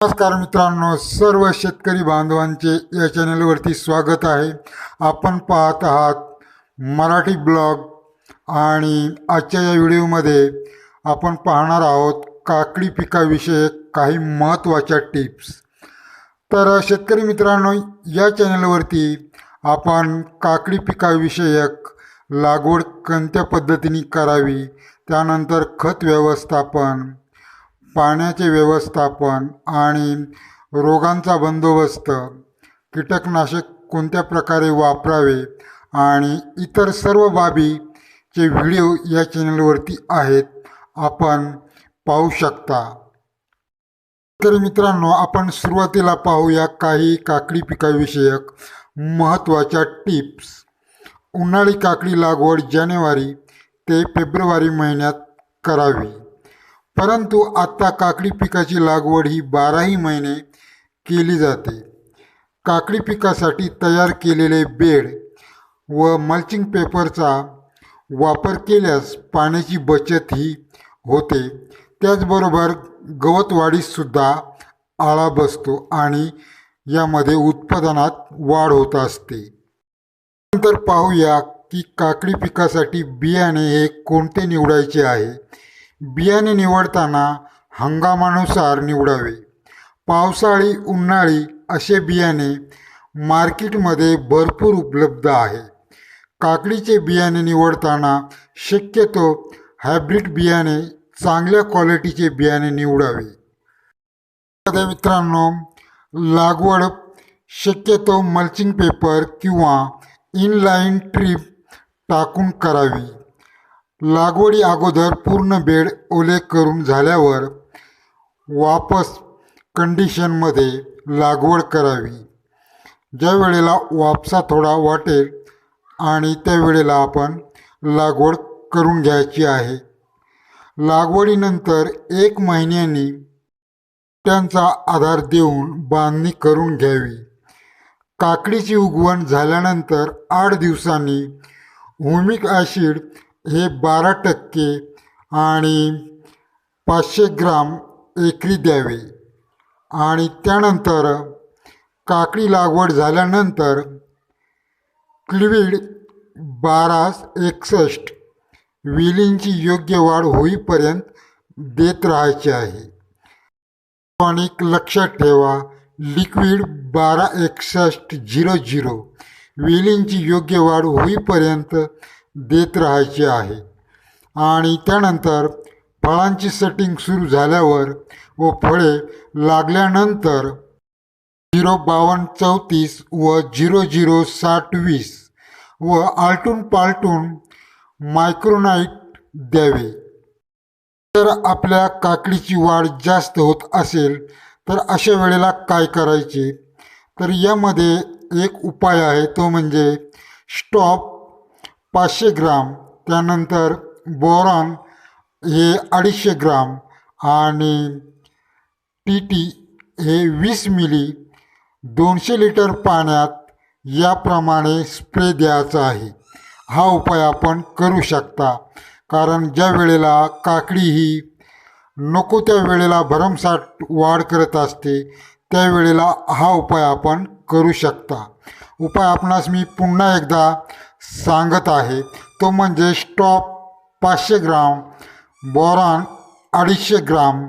नमस्कार मित्रांनो सर्व शेतकरी बांधवांचे या चॅनलवरती स्वागत आहे. आपण पाहत आहात मराठी ब्लॉग आणि आजच्या या व्हिडिओमध्ये आपण पाहणार आहोत काकडी पिकाविषयक काही महत्त्वाच्या टिप्स. तर शेतकरी मित्रांनो या चॅनलवरती आपण काकडी पिकाविषयक लागवड कोणत्या पद्धतीने करावी त्यानंतर खत व्यवस्थापन पाण्याचे व्यवस्थापन आणि रोगांचा बंदोबस्त कीटकनाशक कोणत्या प्रकारे वापरावे आणि इतर सर्व बाबीचे व्हिडिओ या चॅनलवरती आहेत आपण पाहू शकता. तर मित्रांनो आपण सुरुवातीला पाहूया काही काकडी पिकाविषयक महत्त्वाच्या टिप्स. उन्हाळी काकडी लागवड जानेवारी ते फेब्रुवारी महिन्यात करावी. परंतु आत्ता काकडी पिकाची लागवड ही बाराही महिने केली जाते. काकडी पिकासाठी तयार केलेले बेड व मल्चिंग पेपरचा वापर केल्यास पाण्याची बचत ही होते. त्याचबरोबर गवतवाढीसुद्धा आळा बसतो आणि यामध्ये उत्पादनात वाढ होत असते. नंतर पाहूया की काकडी पिकासाठी बियाणे हे कोणते निवडायचे आहे? बियाणे निवडताना हंगामानुसार निवडावे. पावसाळी उन्हाळी असे बियाणे मार्केटमध्ये भरपूर उपलब्ध आहे. काकडीचे बियाणे निवडताना शक्यतो हायब्रिड बियाणे चांगल्या क्वालिटीचे बियाणे निवडावे. मित्रांनो लागवड शक्यतो मल्चिंग पेपर किंवा इनलाईन ट्रीप टाकून करावी. लागवडी अगोदर पूर्ण बेड ओले करून झाल्यावर वापस कंडिशनमध्ये लागवड करावी. ज्या वेळेला वापसा थोडा वाटेल आणि त्यावेळेला आपण लागवड करून घ्यायची आहे. लागवडीनंतर एक महिन्यानी त्यांचा आधार देऊन बांधणी करून घ्यावी. काकडीची उगवण झाल्यानंतर आठ दिवसांनी हुमिक ॲसिड हे बारा टक्के आणि पाचशे ग्राम एकरी द्यावे. आणि त्यानंतर काकडी लागवड झाल्यानंतर क्लिविड बारा एकसष्ट विलींची योग्य वाढ होईपर्यंत देत राहायचे आहे. टॉनिक लक्षात ठेवा लिक्विड बारा एकसष्ट झिरो झिरो वेलींची योग्य वाढ होईपर्यंत देत राहायचे आहे. आणि त्यानंतर फळांची सेटिंग सुरू झाल्यावर व फळे लागल्यानंतर झिरो बावन्न चौतीस व झिरो झिरो साठ वीस व आलटून पालटून मायक्रोनाईट द्यावे. जर आपल्या काकडीची वाढ जास्त होत असेल तर अशा वेळेला काय करायचे? तर यामध्ये एक उपाय आहे तो म्हणजे स्टॉप पाचशे ग्राम त्यानंतर बोरॉन हे अडीचशे ग्राम आणि टी टी हे वीस मिली दोनशे लिटर पाण्यात याप्रमाणे स्प्रे द्यायचा आहे. हा उपाय आपण करू शकता कारण ज्या वेळेला काकडी ही नको त्या वेळेला भरमसाठ वाढ करत असते त्यावेळेला हा उपाय आपण करू शकता. उपाय आपणास मी पुन्हा एकदा सांगत आहे. तो म्हणजे स्टॉप पाचशे ग्राम बोरॉन अडीचशे ग्राम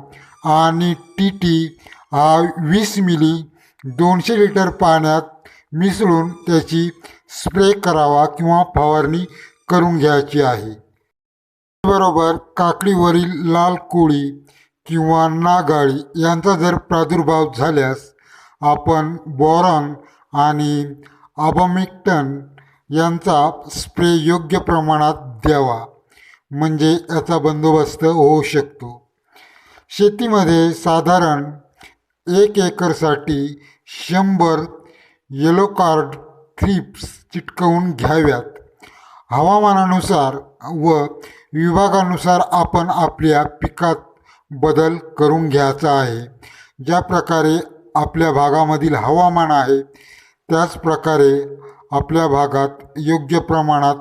आणि टी टी हा वीस मिली दोनशे लिटर पाण्यात मिसळून त्याची स्प्रे करावा किंवा फवारणी करून घ्यायची आहे. बरोबर काकडीवरील लाल कोळी किंवा नागाळी यांचा जर प्रादुर्भाव झाल्यास आपण बोरॉन आणि अबमिक्टन यांचा स्प्रे योग्य प्रमाणात द्यावा. म्हणजे याचा बंदोबस्त होऊ शकतो. शेतीमध्ये साधारण एक एकरसाठी शंभर येलो कार्ड थ्रिप्स चिटकवून घ्याव्यात. हवामानानुसार व विभागानुसार आपण आपल्या पिकात बदल करून घ्यायचा आहे. ज्या प्रकारे आपल्या भागामधील हवामान आहे त्याच प्रकारे आपल्या भागात योग्य प्रमाणात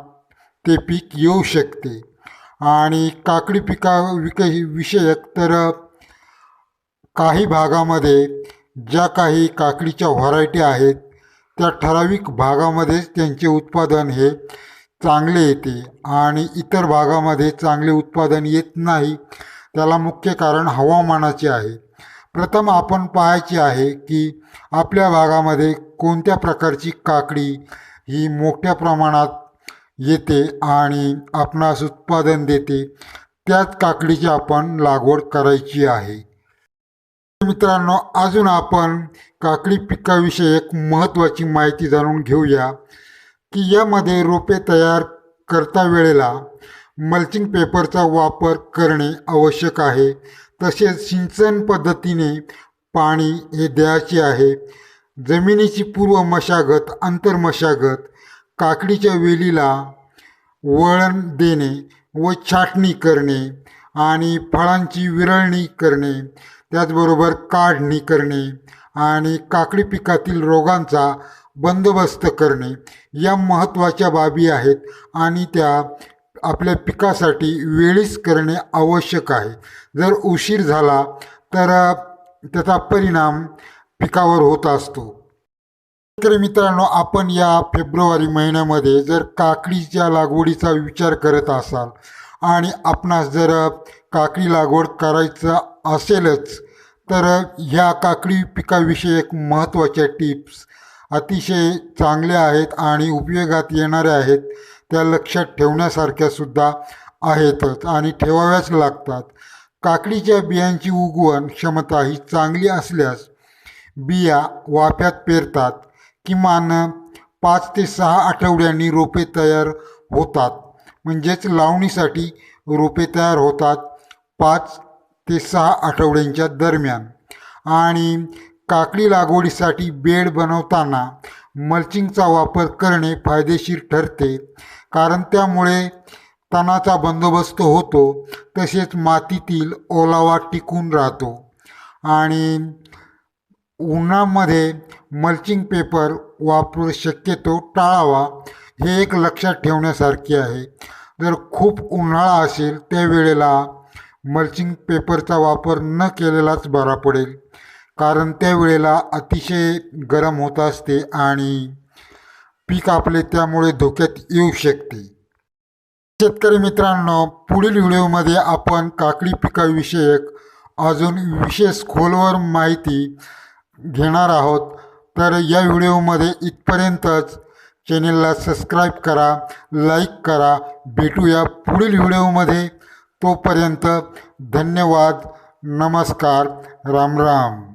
ते पीक येऊ शकते. आणि काकडी पिका विक विषयक तर काही भागामध्ये ज्या काही काकडीच्या व्हरायटी आहेत त्या ठराविक भागामध्येच त्यांचे उत्पादन हे चांगले येते आणि इतर भागामध्ये चांगले उत्पादन येत नाही. त्याला मुख्य कारण हवामानाचे आहे. प्रथम आपण पाहायचे आहे की आपल्या भागामध्ये कोणत्या प्रकारची काकडी ही मोठ्या प्रमाणात येते आणि आपणास उत्पादन देते त्याच काकडीची आपण लागवड करायची आहे. मित्रांनो अजून आपण काकडी पिकाविषयी एक महत्त्वाची माहिती जाणून घेऊया की यामध्ये रोपे तयार करता वेळेला मल्चिंग पेपरचा वापर करणे आवश्यक आहे. तसेच सिंचन पद्धतीने पाणी हे द्यायचे आहे. जमिनीची पूर्व मशागत आंतरमशागत काकडीच्या वेलीला वळण देणे व छाटणी करणे आणि फळांची विरळणी करणे त्याचबरोबर काढणी करणे आणि काकडी पिकातील रोगांचा बंदोबस्त करणे या महत्त्वाच्या बाबी आहेत आणि त्या आपल्या पिकासाठी वेळीच करणे आवश्यक आहे. जर उशीर झाला तर त्याचा परिणाम पिकावर होत असतो. तर मित्रांनो आपण या फेब्रुवारी महिन्यामध्ये जर काकडीच्या लागवडीचा विचार करत असाल आणि आपणास जर काकडी लागवड करायचं असेलच तर ह्या काकडी पिकाविषयी एक महत्त्वाच्या टिप्स अतिशय चांगल्या आहेत आणि उपयोगात येणाऱ्या आहेत. त्या लक्षात ठेवण्यासारख्या सुद्धा आहेतच आणि ठेवाव्याच लागतात. काकडीच्या बियांची उगवण क्षमता ही चांगली असल्यास बिया वाफ्यात पेरतात. किमान पाच ते सहा आठवड्यांनी रोपे तयार होतात. म्हणजेच लावणीसाठी रोपे तयार होतात पाच ते सहा आठवड्यांच्या दरम्यान. आणि काकडी लागवडीसाठी बेड बनवताना मल्चिंगचा वापर करणे फायदेशीर ठरते. कारण त्यामुळे तणाचा बंदोबस्त होतो तसेच मातीतील ओलावा टिकून राहतो. आणि उन्हामध्ये मल्चिंग पेपर वापरू शक्यतो टाळावा हे एक लक्षात ठेवण्यासारखे आहे. जर खूप उन्हाळा असेल त्यावेळेला मल्चिंग पेपरचा वापर न केलेलाच बरा पडेल. कारण त्यावेळेला अतिशय गरम होत असते आणि पीक आपले त्यामुळे धोक्यात येऊ शकते. शेतकरी मित्रांनो पुढील व्हिडिओमध्ये आपण काकडी पिकाविषयक अजून विशेष खोलवर माहिती घेणार आहोत. तर या व्हिडिओमध्ये इथपर्यंतच चॅनेलला सबस्क्राईब करा लाईक करा. भेटूया पुढील व्हिडिओमध्ये. तोपर्यंत धन्यवाद नमस्कार राम राम.